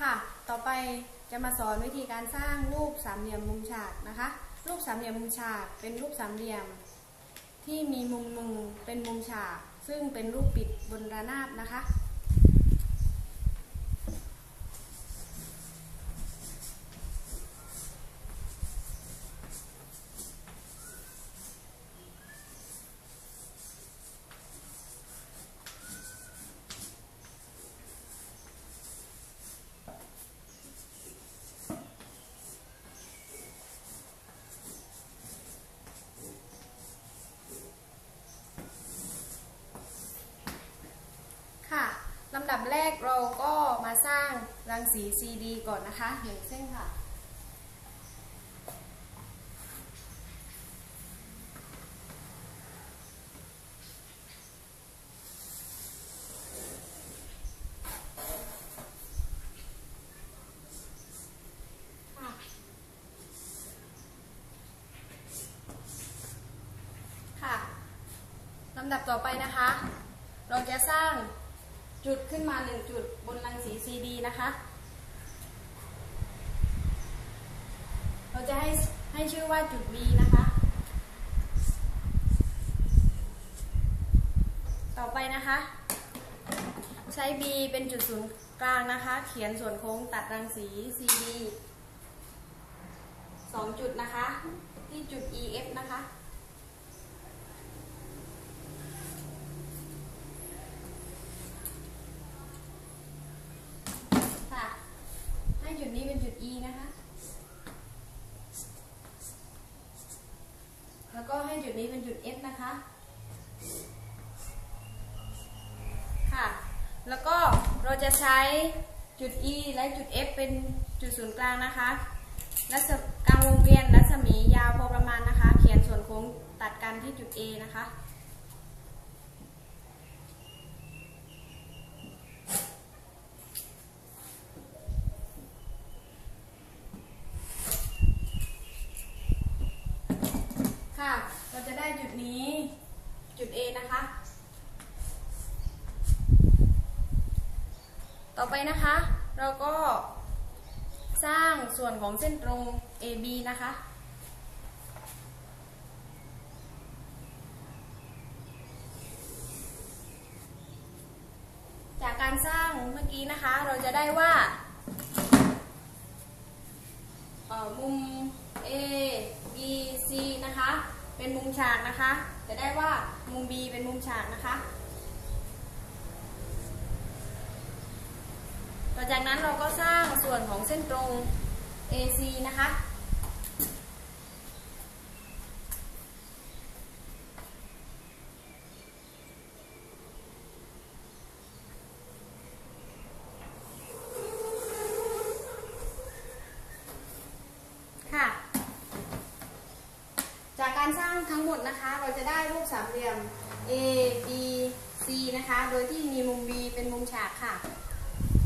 ค่ะ ต่อไปจะมาสอนวิธีการสร้างรูปสามเหลี่ยมมุมฉากนะคะ รูปสามเหลี่ยมมุมฉากเป็นรูปสามเหลี่ยม ที่มีมุมมุมเป็นมุมฉาก ซึ่งเป็นรูปปิดบนระนาบนะคะ ค่ะลำ ดับแรกเราก็มาสร้างรังสี CD ก่อนนะคะหนึ่งเส้นค่ะ ค่ะค่ะลำดับต่อไปนะคะ เราจะสร้าง จุดขึ้นมาหนึ่งจุดบนรังสี CD นะคะ เราจะให้ให้ชื่อว่าจุด B นะคะ ต่อไปนะคะ ใช้ B เป็นจุดศูนย์กลางนะคะ เขียนส่วนโค้งตัดรังสี CD สองจุดนะคะ ที่จุด EF นะคะค่ะ ให้จุดนี้เป็นจุด E นะคะ แล้วก็ให้จุดนี้เป็นจุด F นะคะ ค่ะ แล้วก็เราจะใช้จุด E และจุด F เป็นจุดศูนย์กลางนะคะ และกลางวงเวียนรัศมียาวพอประมาณนะคะ เขียนส่วนโค้งตัดกันที่จุด A นะคะ ค่ะ เราจะ ได้จุดนี้ จุด A นะคะ ต่อไปนะคะ เราก็สร้างส่วนของเส้นตรง AB นะคะจากการสร้างเมื่อกี้นะคะ เราจะได้ว่ามุม A เป็นมุมฉากนะคะ จะได้ว่ามุม B เป็นมุมฉากนะคะ ต่อจากนั้นเราก็สร้างส่วนของเส้นตรง AC นะคะ การสร้างทั้งหมดนะคะ เราจะได้รูปสามเหลี่ยม A B C นะคะ โดยที่มีมุม B เป็นมุมฉากค่ะ